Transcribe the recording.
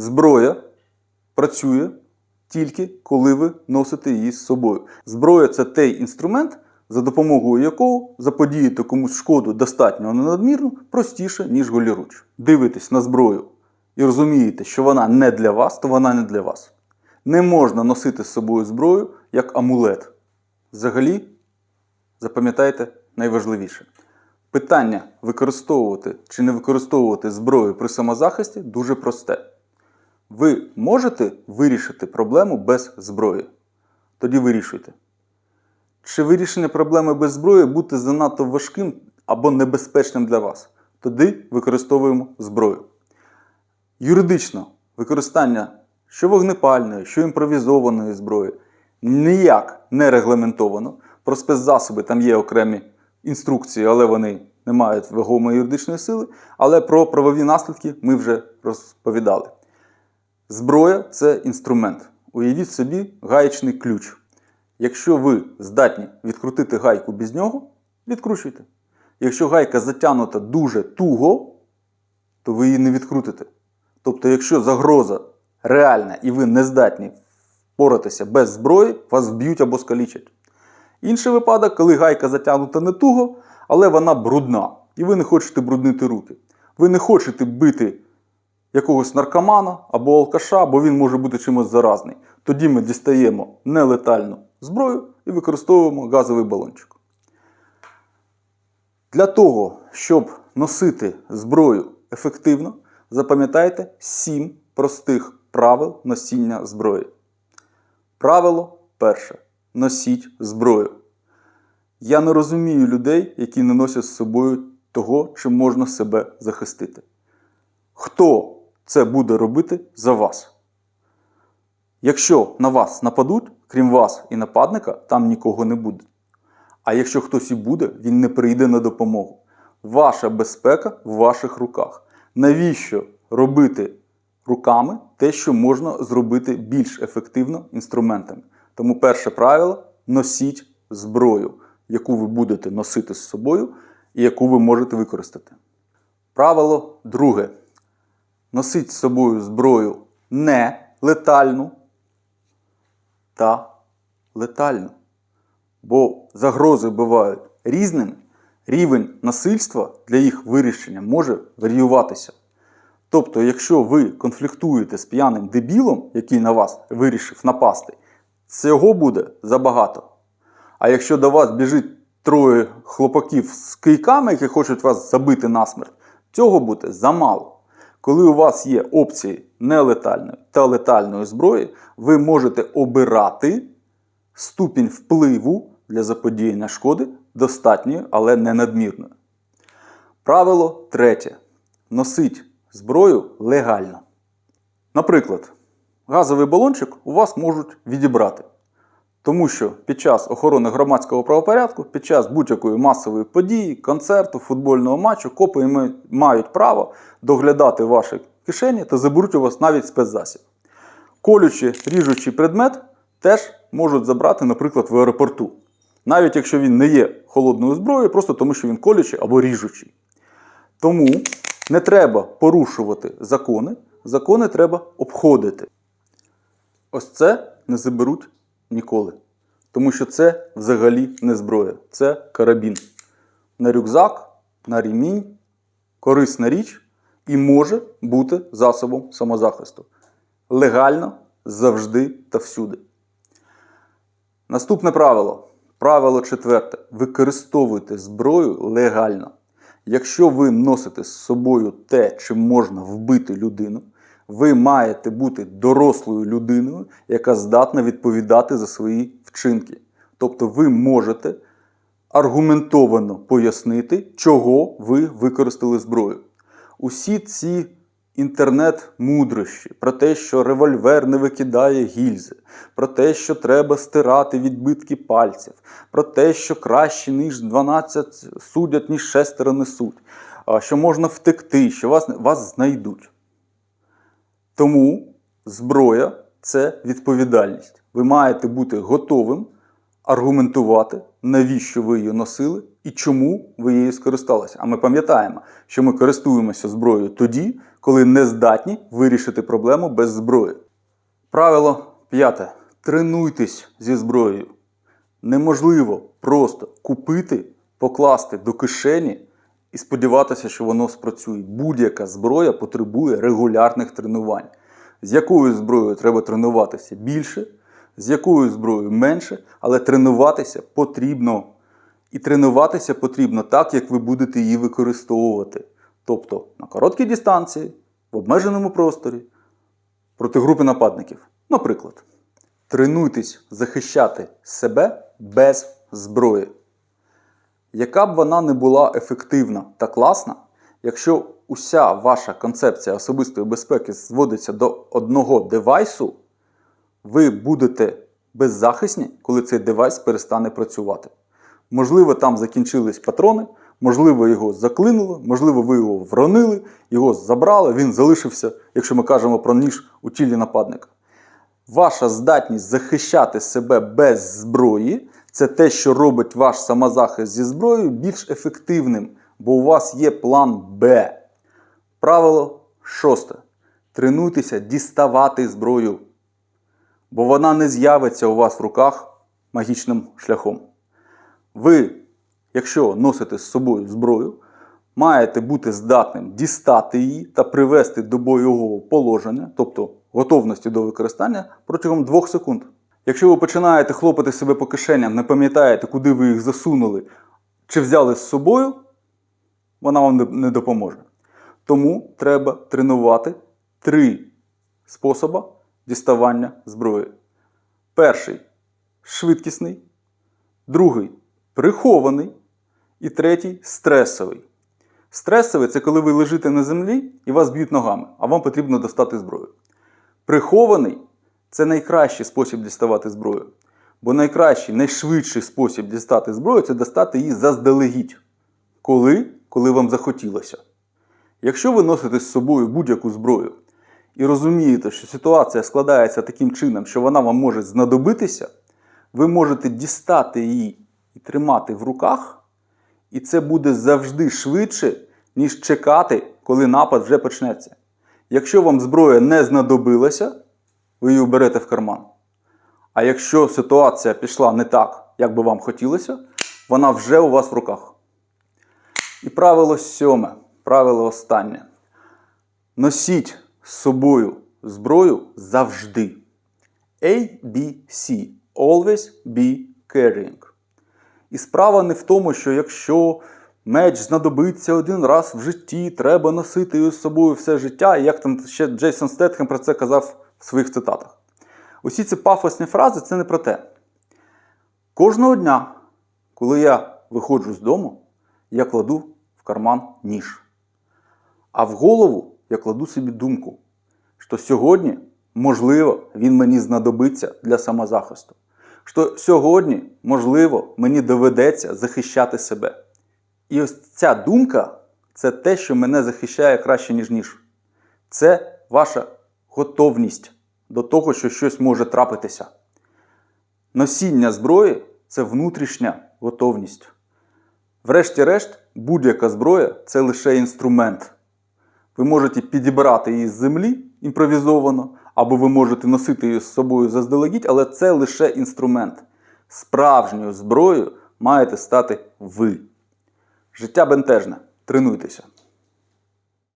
Зброя працює тільки коли ви носите її з собою. Зброя це той інструмент, за допомогою якого заподіяти комусь шкоду достатньо а не надмірну простіше, ніж голіруч. Дивитесь на зброю і розумієте, що вона не для вас, то вона не для вас. Не можна носити з собою зброю як амулет. Взагалі, запам'ятайте найважливіше. Питання використовувати чи не використовувати зброю при самозахисті дуже просте. Ви можете вирішити проблему без зброї. Тоді вирішуйте. Чи вирішення проблеми без зброї буде занадто важким або небезпечним для вас? Тоді використовуємо зброю. Юридично використання що вогнепальної, що імпровізованої зброї ніяк не регламентовано. Про спецзасоби там є окремі інструкції, але вони не мають вагомої юридичної сили. Але про правові наслідки ми вже розповідали. Зброя це інструмент. Уявіть собі гаєчний ключ. Якщо ви здатні відкрутити гайку без нього, відкручуйте. Якщо гайка затягнута дуже туго, то ви її не відкрутите. Тобто, якщо загроза реальна і ви не здатні впоратися без зброї, вас вб'ють або скалічать. Інший випадок, коли гайка затягнута не туго, але вона брудна, і ви не хочете бруднити руки. Ви не хочете бити якогось наркомана або алкаша, бо він може бути чимось заразний. Тоді ми дістаємо нелетальну зброю і використовуємо газовий балончик. Для того, щоб носити зброю ефективно, запам'ятайте 7 простих правил носіння зброї. Правило перше. Носіть зброю. Я не розумію людей, які не носять з собою того, чим можна себе захистити. Хто це буде робити за вас? Якщо на вас нападуть, крім вас і нападника, там нікого не буде. А якщо хтось і буде, він не прийде на допомогу. Ваша безпека в ваших руках. Навіщо робити руками те, що можна зробити більш ефективно інструментами? Тому перше правило носіть зброю, яку ви будете носити з собою і яку ви можете використати. Правило друге. Носіть з собою зброю не летальну та летальну. Бо загрози бувають різними. Рівень насильства для їх вирішення може варіюватися. Тобто, якщо ви конфліктуєте з п'яним дебілом, який на вас вирішив напасти, цього буде забагато. А якщо до вас біжить троє хлопаків з кийками, які хочуть вас забити насмерть, цього буде замало. Коли у вас є опції нелетальної та летальної зброї, ви можете обирати ступінь впливу для заподіяння шкоди достатньою, але не надмірною. Правило третє. Носить зброю легально. Наприклад, газовий балончик у вас можуть відібрати. Тому що під час охорони громадського правопорядку, під час будь-якої масової події, концерту, футбольного матчу, копи мають право доглядати ваші кишені та заберуть у вас навіть спецзасіб. Колючий, ріжучий предмет теж можуть забрати, наприклад, в аеропорту. Навіть якщо він не є холодною зброєю, просто тому що він колючий або ріжучий. Тому не треба порушувати закони, закони треба обходити. Ось це не заберуть ніколи. Тому що це взагалі не зброя, це карабін. На рюкзак, на ремінь, корисна річ і може бути засобом самозахисту. Легально завжди та всюди. Наступне правило. Правило четверте. Використовуйте зброю легально. Якщо ви носите з собою те, чим можна вбити людину, ви маєте бути дорослою людиною, яка здатна відповідати за свої вчинки. Тобто ви можете аргументовано пояснити, чого ви використали зброю. Усі ці інтернет-мудрощі про те, що револьвер не викидає гільзи, про те, що треба стирати відбитки пальців, про те, що краще, ніж 12 судять, ніж шестеро несуть, що можна втекти, що вас, вас знайдуть. Тому зброя це відповідальність. Ви маєте бути готовим аргументувати, навіщо ви її носили і чому ви її скористалися. А ми пам'ятаємо, що ми користуємося зброєю тоді, коли не здатні вирішити проблему без зброї. Правило п'яте. Тренуйтесь зі зброєю. Неможливо просто купити, покласти до кишені і сподіватися, що воно спрацює. Будь-яка зброя потребує регулярних тренувань. З якою зброєю треба тренуватися більше, з якою зброєю менше, але тренуватися потрібно. І тренуватися потрібно так, як ви будете її використовувати. Тобто на короткій дистанції, в обмеженому просторі, проти групи нападників. Наприклад, тренуйтесь захищати себе без зброї. Яка б вона не була ефективна та класна, якщо уся ваша концепція особистої безпеки зводиться до одного девайсу, ви будете беззахисні, коли цей девайс перестане працювати. Можливо, там закінчились патрони, можливо, його заклинуло, можливо, ви його вронили, його забрали, він залишився, якщо ми кажемо про ніж у тілі нападника. Ваша здатність захищати себе без зброї це те, що робить ваш самозахист зі зброєю більш ефективним, бо у вас є план Б. Правило шосте. Тренуйтеся діставати зброю, бо вона не з'явиться у вас в руках магічним шляхом. Ви, якщо носите з собою зброю, маєте бути здатним дістати її та привести до бойового положення, тобто готовності до використання протягом 2 секунд. Якщо ви починаєте хлопати себе по кишеням, не пам'ятаєте, куди ви їх засунули чи взяли з собою, вона вам не- допоможе. Тому треба тренувати три способи діставання зброї. Перший швидкісний, другий прихований і третій стресовий. Стресовий це коли ви лежите на землі і вас б'ють ногами, а вам потрібно достати зброю. Прихований це найкращий спосіб діставати зброю. Бо найкращий, найшвидший спосіб дістати зброю це достати її заздалегідь. Коли? Коли вам захотілося. Якщо ви носите з собою будь-яку зброю і розумієте, що ситуація складається таким чином, що вона вам може знадобитися, ви можете дістати її і тримати в руках, і це буде завжди швидше, ніж чекати, коли напад вже почнеться. Якщо вам зброя не знадобилася, ви її берете в карман. А якщо ситуація пішла не так, як би вам хотілося, вона вже у вас в руках. І правило сьоме, правило останнє. Носіть з собою зброю завжди. ABC. Always be carrying. І справа не в тому, що якщо меч знадобиться один раз в житті, треба носити його з собою все життя, і як там ще Джейсон Стетхем про це казав в своїх цитатах. Усі ці пафосні фрази це не про те. Кожного дня, коли я виходжу з дому, я кладу в карман ніж. А в голову я кладу собі думку, що сьогодні, можливо, він мені знадобиться для самозахисту. Що сьогодні, можливо, мені доведеться захищати себе. І ось ця думка це те, що мене захищає краще, ніж ніж. Це ваша готовність до того, що щось може трапитися. Носіння зброї це внутрішня готовність. Врешті-решт, будь-яка зброя це лише інструмент. Ви можете підібрати її з землі імпровізовано, або ви можете носити її з собою заздалегідь, але це лише інструмент. Справжньою зброєю маєте стати ви. Життя бентежне. Тренуйтеся.